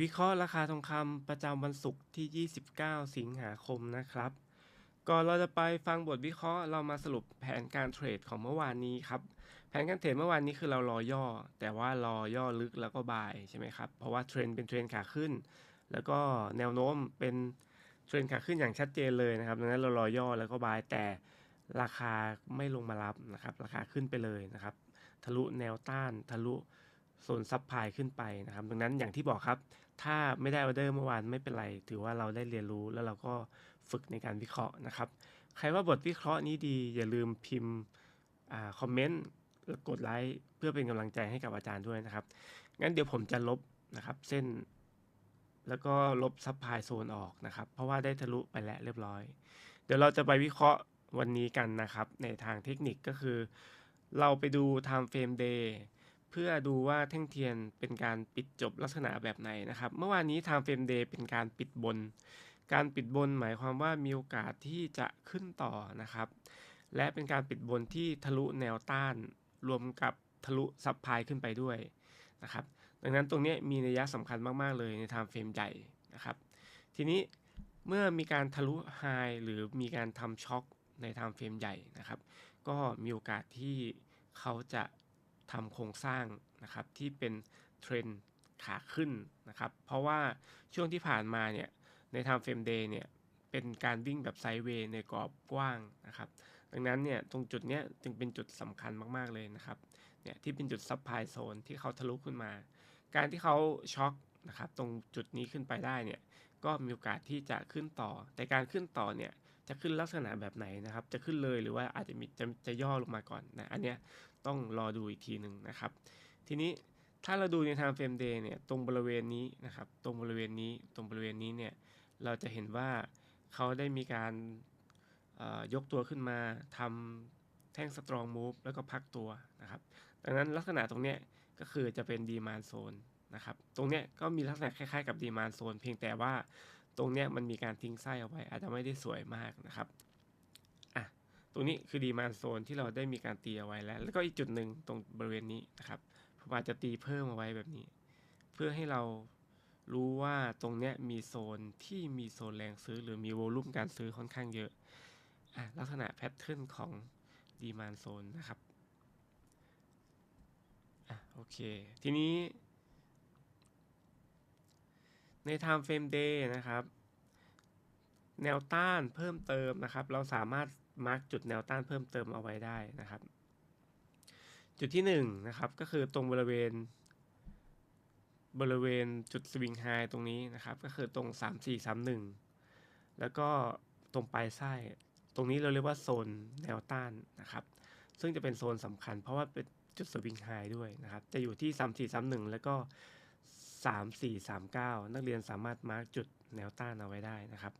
วิเคราะห์ราคาทองคำประจำวันศุกร์ที่ 29 สิงหาคมนะครับ ก่อนเราจะไปฟังบทวิเคราะห์เรามาสรุปแผนการเทรดของเมื่อวานนี้ครับ แผนการเทรดเมื่อวานนี้คือเรารอย่อ แต่ว่ารอย่อลึกแล้วก็บายใช่ไหมครับ เพราะว่าเทรนเป็นเทรนขาขึ้น แล้วก็แนวโน้มเป็นเทรนขาขึ้นอย่างชัดเจนเลยนะครับ ดังนั้นเรารอย่อแล้วก็บายแต่ราคาไม่ลงมารับนะครับ ราคาขึ้นไปเลยนะครับ ทะลุแนวต้านทะลุโซนซับพายขึ้นไปนะครับ ดังนั้นอย่างที่บอกครับ ถ้าไม่ได้ออเดอร์เมื่อวานไม่เป็นไร ถือว่าเราได้เรียนรู้แล้วเราก็ฝึกในการวิเคราะห์นะครับ ใครว่าบทวิเคราะห์นี้ดี อย่าลืมพิมพ์คอมเมนต์แล้วกดไลค์เพื่อเป็นกำลังใจให้กับอาจารย์ด้วยนะครับ งั้นเดี๋ยวผมจะลบนะครับเส้น แล้วก็ลบซับพลายโซนออกนะครับ เพราะว่าได้ทะลุไปแล้วเรียบร้อย เดี๋ยวเราจะไปวิเคราะห์วันนี้กันนะครับ ในทางเทคนิคก็คือ เราไปดู time frame day เพื่อดูว่าแท่งเทียนเป็นการปิดจบลักษณะแบบไหนนะครับ เมื่อวานนี้ time frame day เป็นการปิดบน การปิดบนหมายความว่ามีโอกาสที่จะขึ้นต่อนะครับ และเป็นการปิดบนที่ทะลุแนวต้านรวมกับทะลุซับพายขึ้นไปด้วยนะครับ ดังนั้นตรงนี้มีนัยยะสำคัญมาก ๆ เลยใน time frame ใหญ่นะครับ ทีนี้เมื่อมีการทะลุไฮหรือมีการทำช็อคใน time frame ใหญ่นะครับ ก็มีโอกาสที่เขาจะ ทำโครงสร้างนะครับที่เป็นเทรนขาขึ้นนะครับ เพราะว่าช่วงที่ผ่านมาเนี่ยใน time frame day เนี่ยเป็นการวิ่งแบบไซด์เวย์ในกรอบกว้างนะครับ ดังนั้นเนี่ยตรงจุดเนี้ยจึงเป็นจุดสำคัญมากๆเลยนะครับเนี่ยที่เป็นจุดซับพลายโซนที่เขาทะลุขึ้นมา การที่เขาช็อคนะครับตรงจุดนี้ขึ้นไปได้เนี่ยก็มีโอกาสที่จะขึ้นต่อ แต่การขึ้นต่อเนี่ยจะขึ้นลักษณะแบบไหนนะครับ จะขึ้นเลยหรือว่าอาจจะมีจะจะย่อลงมาก่อนนะอันเนี้ย ต้องรอดูอีกทีหนึ่งนะครับ ทีนี้ถ้าเราดูใน time frame day เนี่ยตรงบริเวณนี้นะครับ ตรงบริเวณนี้ตรงบริเวณนี้เนี่ยเราจะเห็นว่าเขาได้มีการยกตัวขึ้นมาทำแท่ง strong move แล้วก็พักตัวนะครับ ดังนั้นลักษณะตรงเนี้ยก็คือจะเป็น demand zone นะครับ ตรงเนี้ยก็มีลักษณะคล้ายๆกับ demand zone เพียงแต่ว่าตรงเนี้ยมันมีการทิ้งไส้เอาไว้อาจจะไม่ได้สวยมากนะครับ ตรงนี้คือดีมานโซนที่เราได้มีการตีเอาไว้แล้ว แล้วก็อีกจุดหนึ่งตรงบริเวณนี้นะครับผมอาจจะตีเพิ่มเอาไว้แบบนี้ เพื่อให้เรารู้ว่าตรงเนี้ยมีโซนที่มีโซนแรงซื้อ หรือมีโวลุ่มการซื้อค่อนข้างเยอะอะลักษณะแพทเทิร์นของดีมานโซนนะครับอะโอเค ทีนี้ ใน time frame day นะครับ แนวต้านเพิ่มเติมนะครับ เราสามารถ มาร์กจุดแนวต้านเพิ่มเติมเอาไว้ได้นะครับ จุดที่1นนะครับก็คือตรงบริเวณ บริเวณจุดสวิงไฮตรงนี้นะครับ ก็คือตรง 3 4 3 1 แล้วก็ตรงปลายไส้ ตรงนี้เราเรียกว่าโซนแนวต้านนะครับ ซึ่งจะเป็นโซนสำคัญเพราะว่าเป็นจุดสวิงไฮด้วยนะครับ จะอยู่ที่ 3 4 3 1 แล้วก็ 3 4 3 9 นักเรียนสามารถมาร์กจุดแนวต้านเอาไว้ได้นะครับ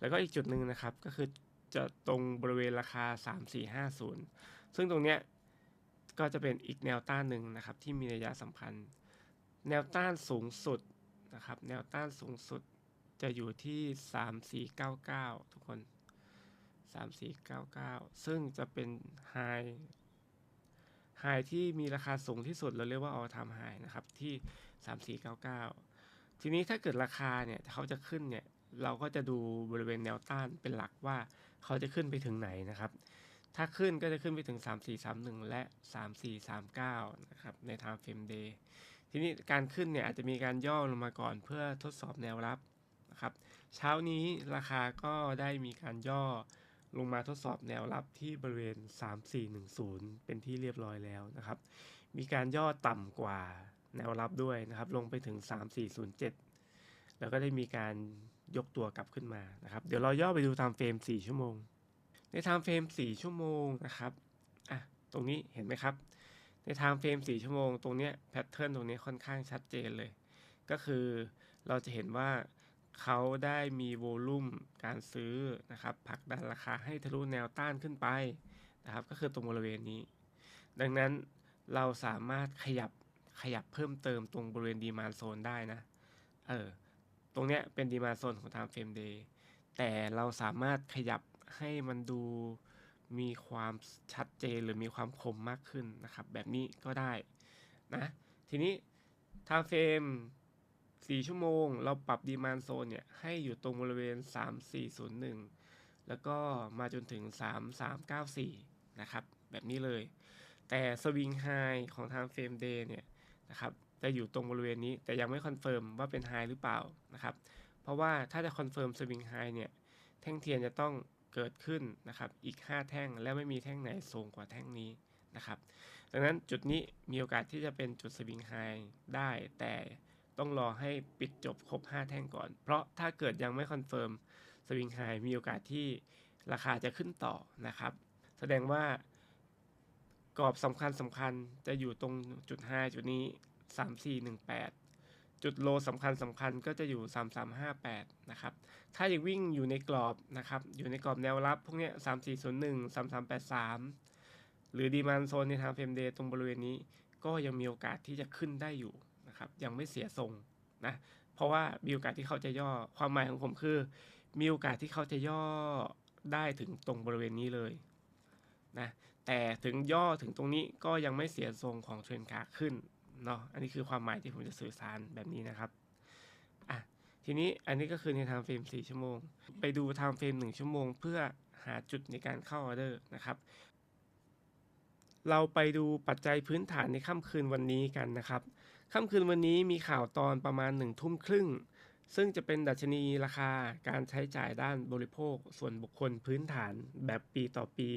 แล้วก็อีกจุดหนึ่งนะครับก็คือ จะตรงบริเวณราคา 3450 ซึ่งตรงเนี้ยก็จะเป็นอีกแนวต้านหนึ่งนะครับ ที่มีนัยสำคัญ แนวต้านสูงสุดนะครับ แนวต้านสูงสุดจะอยู่ที่ 3499 ทุกคน 3499 ซึ่งจะเป็นไฮไฮที่มีราคาสูงที่สุดเราเรียกว่า all time high นะครับ ที่ 3499 ทีนี้ถ้าเกิดราคาเนี่ยเขาจะขึ้นเนี่ย เราก็จะดูบริเวณแนวต้านเป็นหลักว่า เขาจะขึ้นไปถึงไหนนะครับ ถ้าขึ้นก็จะขึ้นไปถึง 3431 และ 3439 นะครับ ใน time frame day ทีนี้การขึ้นเนี่ยอาจจะมีการย่อลงมาก่อนเพื่อทดสอบแนวรับนะครับ เช้านี้ราคาก็ได้มีการย่อลงมาทดสอบแนวรับที่บริเวณ 3410 เป็นที่เรียบร้อยแล้วนะครับ มีการย่อต่ำกว่าแนวรับด้วยนะครับ ลงไปถึง 3407 แล้วก็ได้มีการ ยกตัวกลับขึ้นมานะครับ เดี๋ยวเราย่อไปดู time frame 4ชั่วโมง ใน time frame 4ชั่วโมงนะครับอะตรงนี้เห็นไหมครับ ใน time frame 4ชั่วโมง ตรงเนี้ยแพทเทิร์นตรงนี้ค่อนข้างชัดเจนเลย ก็คือเราจะเห็นว่าเขาได้มีโวลุ่มการซื้อนะครับผลักดันราคาให้ทะลุแนวต้านขึ้นไปนะครับ ก็คือตรงบริเวณนี้ ดังนั้นเราสามารถขยับขยับเพิ่มเติมตรงบริเวณดีมานโซนได้นะ เออ รงเนี้ยเป็นดีมาโซนของ time frame day แต่เราสามารถขยับให้มันดูมีความชัดเจนหรือมีความคมมากขึ้นนะครับ แบบนี้ก็ได้นะทีนี้ time frame 4 ชั่วโมง เราปรับดีมานโซนเนี่ย ให้อยู่ตรงบริเวณ 3401 แล้วก็มาจนถึง 3394 นะครับ แบบนี้เลย แต่สวิงไฮของทางเฟรมเดย์เนี่ยนะครับ จะอยู่ตรงบริเวณนี้แต่ยังไม่คอนเฟิร์มว่าเป็นไฮหรือเปล่านะครับ เพราะว่าถ้าจะคอนเฟิร์มสวิงไฮเนี่ยแท่งเทียนจะต้องเกิดขึ้นนะครับอีก 5 แท่งและไม่มีแท่งไหนสูงกว่าแท่งนี้นะครับ ดังนั้นจุดนี้มีโอกาสที่จะเป็นจุดสวิงไฮได้ แต่ต้องรอให้ปิดจบครบ 5 แท่งก่อน เพราะถ้าเกิดยังไม่คอนเฟิร์มสวิงไฮมีโอกาสที่ราคาจะขึ้นต่อนะครับ แสดงว่ากรอบสำคัญสำคัญจะอยู่ตรงจุด 5 จุดนี้ 3418 จุดโลสำคัญสำคัญก็จะอยู่ 3358 นะครับ ถ้ายังวิ่งอยู่ในกรอบนะครับ อยู่ในกรอบแนวรับพวกนี้ย3401 3383 หรือดีมานโซนในทางเฟรมเดย์ตรงบริเวณนี้ ก็ยังมีโอกาสที่จะขึ้นได้อยู่นะครับ ยังไม่เสียทรงนะ เพราะว่ามีโอกาสที่เขาจะย่อ ความหมายของผมคือ มีโอกาสที่เขาจะย่อได้ถึงตรงบริเวณนี้เลยนะแต่ถึงย่อถึงตรงนี้ก็ยังไม่เสียทรงของเทรนขาขึ้น เนาะอันนี้คือความหมายที่ผมจะสื่อสารแบบนี้นะครับอะทีนี้อันนี้ก็คือในไทม์เฟรม4ชั่วโมง ไปดูไทม์เฟรม1ชั่วโมง เพื่อหาจุดในการเข้าออเดอร์นะครับ เราไปดูปัจจัยพื้นฐานในค่ำคืนวันนี้กันนะครับค่ำคืนวันนี้มีข่าวตอนประมาณ1ทุ่มครึ่ง ซึ่งจะเป็นดัชนีราคาการใช้จ่ายด้านบริโภค ส่วนบุคคลพื้นฐานแบบปีต่อปี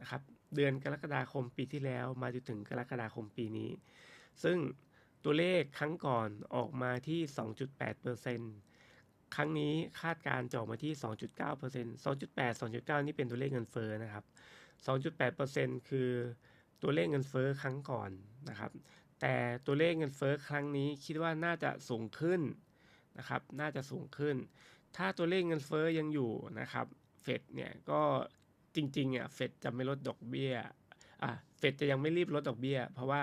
นะครับ เดือนกรกฎาคมปีที่แล้วมาจนถึงกรกฎาคมปีนี้ ซึ่งตัวเลขครั้งก่อนออกมาที่ 2.8%ครั้งนี้คาดการณ์จะออกมาที่ 2.9% 2.8 2.9 นี่เป็นตัวเลขเงินเฟ้อนะครับ 2.8%คือตัวเลขเงินเฟ้อครั้งก่อนนะครับ แต่ตัวเลขเงินเฟ้อครั้งนี้คิดว่าน่าจะสูงขึ้นนะครับ น่าจะสูงขึ้น ถ้าตัวเลขเงินเฟ้อยังอยู่นะครับเฟดเนี่ยก็จริงๆอะเฟดจะไม่ลดดอกเบี้ยอะเฟดจะยังไม่รีบลดดอกเบี้ย เพราะว่า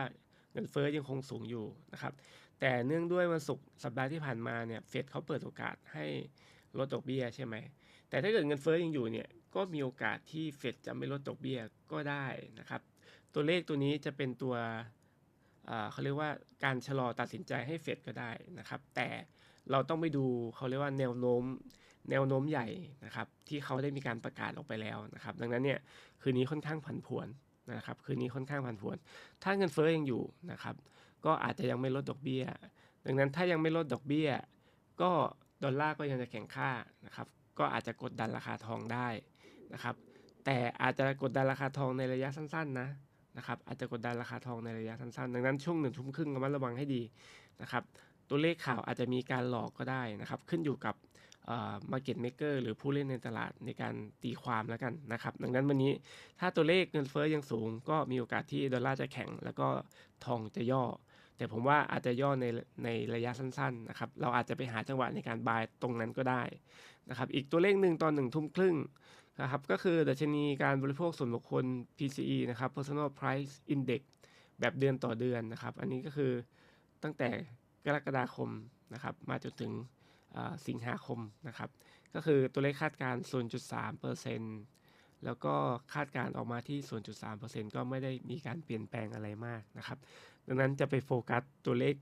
เงินเฟ้อยังคงสูงอยู่นะครับแต่เนื่องด้วยวันศุกร์สัปดาห์ที่ผ่านมาเนี่ยเฟดเขาเปิดโอกาสให้ลดดอกเบี้ยใช่ไหมแต่ถ้าเกิดเงินเฟ้อยังอยู่เนี่ยก็มีโอกาสที่เฟดจะไม่ลดดอกเบี้ยก็ได้นะครับตัวเลขตัวนี้จะเป็นตัวเขาเรียกว่าการชะลอตัดสินใจให้เฟดก็ได้นะครับ แต่เราต้องไปดูเขาเรียกว่าแนวโน้ม แนวโน้มใหญ่นะครับ ที่เขาได้มีการประกาศออกไปแล้วนะครับ ดังนั้นเนี่ยคืนนี้ค่อนข้างผันผวน นะครับคืนนี้ค่อนข้างผันผวน ถ้าเงินเฟ้อยังอยู่นะครับก็อาจจะยังไม่ลดดอกเบี้ย ดังนั้นถ้ายังไม่ลดดอกเบี้ย ก็ดอลลาร์ก็ยังจะแข็งค่านะครับก็อาจจะกดดันราคาทองได้นะครับแต่อาจจะกดดันราคาทองในระยะสั้นๆนะนะครับอาจจะกดดันราคาทองในระยะสั้นๆ ดังนั้นช่วงหนึ่งทุ่มครึ่งระมัดระวังให้ดีนะครับตัวเลขข่าวอาจจะมีการหลอกก็ได้นะครับขึ้นอยู่กับ มาร์เก็ตเมกเกอร์หรือผู้เล่นในตลาดในการตีความแล้วกันนะครับ ดังนั้นวันนี้ถ้าตัวเลขเงินเฟ้อยังสูง ก็มีโอกาสที่ดอลลาร์จะแข็ง แล้วก็ทองจะย่อ แต่ผมว่าอาจจะย่อในในระยะสั้นๆนะครับ เราอาจจะไปหาจังหวะในการบายตรงนั้นก็ได้นะครับ อีกตัวเลขหนึ่งตอนหนึ่งทุ่มครึ่งนะครับ ก็คือดัชนีการบริโภคส่วนบุคคล PCE นะครับ Personal Price Index แบบเดือนต่อเดือนนะครับ อันนี้ก็คือตั้งแต่กรกฎาคมนะครับ มาจนถึง สิงหาคมนะครับ ก็คือตัวเลขคาดการ 0.3%แล้วก็คาดการออกมาที่ 0.3%ก็ไม่ได้มีการเปลี่ยนแปลงอะไรมากนะครับ ดังนั้นจะไปโฟกัสตัวเลข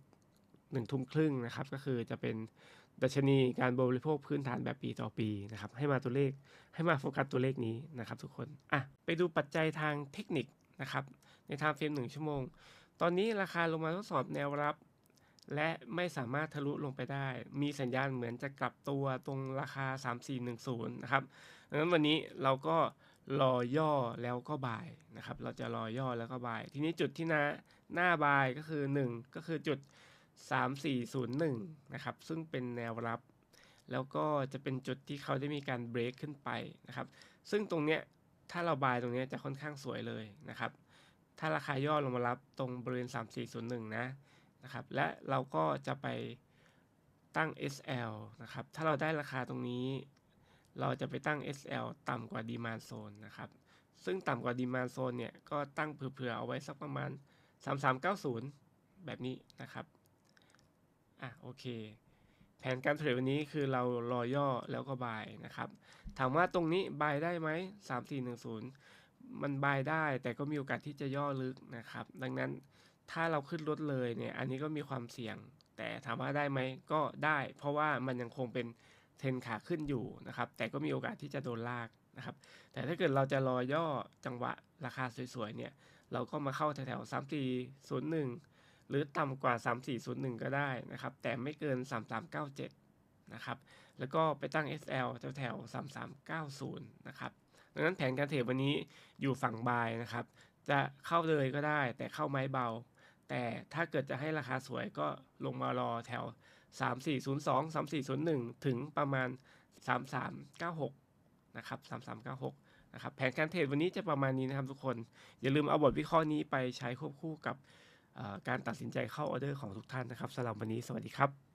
1ทุ่มครึ่งนะครับ ก็คือจะเป็นดัชนีการบริโภคพื้นฐานแบบปีต่อปีนะครับ ให้มาตัวเลขให้มาโฟกัสตัวเลขนี้นะครับ ทุกคนอะไปดูปัจจัยทางเทคนิคนะครับ ในไทม์เฟรม1ชั่วโมง ตอนนี้ราคาลงมาทดสอบแนวรับ และไม่สามารถทะลุลงไปได้ มีสัญญาณเหมือนจะกลับตัวตรงราคา 3410 นะครับดังนั้นวันนี้เราก็รอย่อแล้วก็บายนะครับ เราจะรอย่อแล้วก็บาย ทีนี้จุดที่หน้าหน้าบายก็คือ 1 ก็คือจุด 3401 นะครับ ซึ่งเป็นแนวรับ แล้วก็จะเป็นจุดที่เขาได้มีการเบรกขึ้นไปนะครับ ซึ่งตรงเนี้ยถ้าเราบายตรงนี้จะค่อนข้างสวยเลยนะครับ ถ้าราคาย่อลงมารับตรงบริเวณ 3401 นะ นะครับ และเราก็จะไปตั้ง SL นะครับ ถ้าเราได้ราคาตรงนี้ เราจะไปตั้ง SL ต่ำกว่า Demand Zone นะครับ ซึ่งต่ำกว่า Demand Zone เนี่ย ก็ตั้งเผื่อๆเอาไว้สักประมาณ 3390 แบบนี้นะครับ อะโอเค แผนการเทรดวันนี้คือเรารอย่อแล้วก็บายนะครับ ถามว่าตรงนี้บายได้ไหม 3410 มันบายได้แต่ก็มีโอกาสที่จะย่อลึกนะครับ ดังนั้น ถ้าเราขึ้นรถเลยเนี่ยอันนี้ก็มีความเสี่ยง แต่ถามว่าได้ไหมก็ได้ เพราะว่ามันยังคงเป็นเทรนขาขึ้นอยู่นะครับ แต่ก็มีโอกาสที่จะโดนลากนะครับ แต่ถ้าเกิดเราจะรอย่อจังหวะราคาสวยๆเนี่ยเราก็มาเข้าแถวๆ3401หรือต่ำกว่า 3401 ก็ได้นะครับ แต่ไม่เกิน 3397 นะครับ แล้วก็ไปตั้ง SL แถวๆ3390 นะครับ ดังนั้นแผนการเทรดวันนี้อยู่ฝั่งบายนะครับ จะเข้าเลยก็ได้ แต่เข้าไม้เบา แต่ถ้าเกิดจะให้ราคาสวยก็ลงมารอแถว 3402 3401 ถึงประมาณ 3396 นะครับ 3396 นะครับ แผนการเทรดวันนี้จะประมาณนี้นะครับทุกคน อย่าลืมเอาบทวิเคราะห์นี้ไปใช้ควบคู่กับการตัดสินใจเข้าออเดอร์ของทุกท่านนะครับสำหรับวันนี้สวัสดีครับ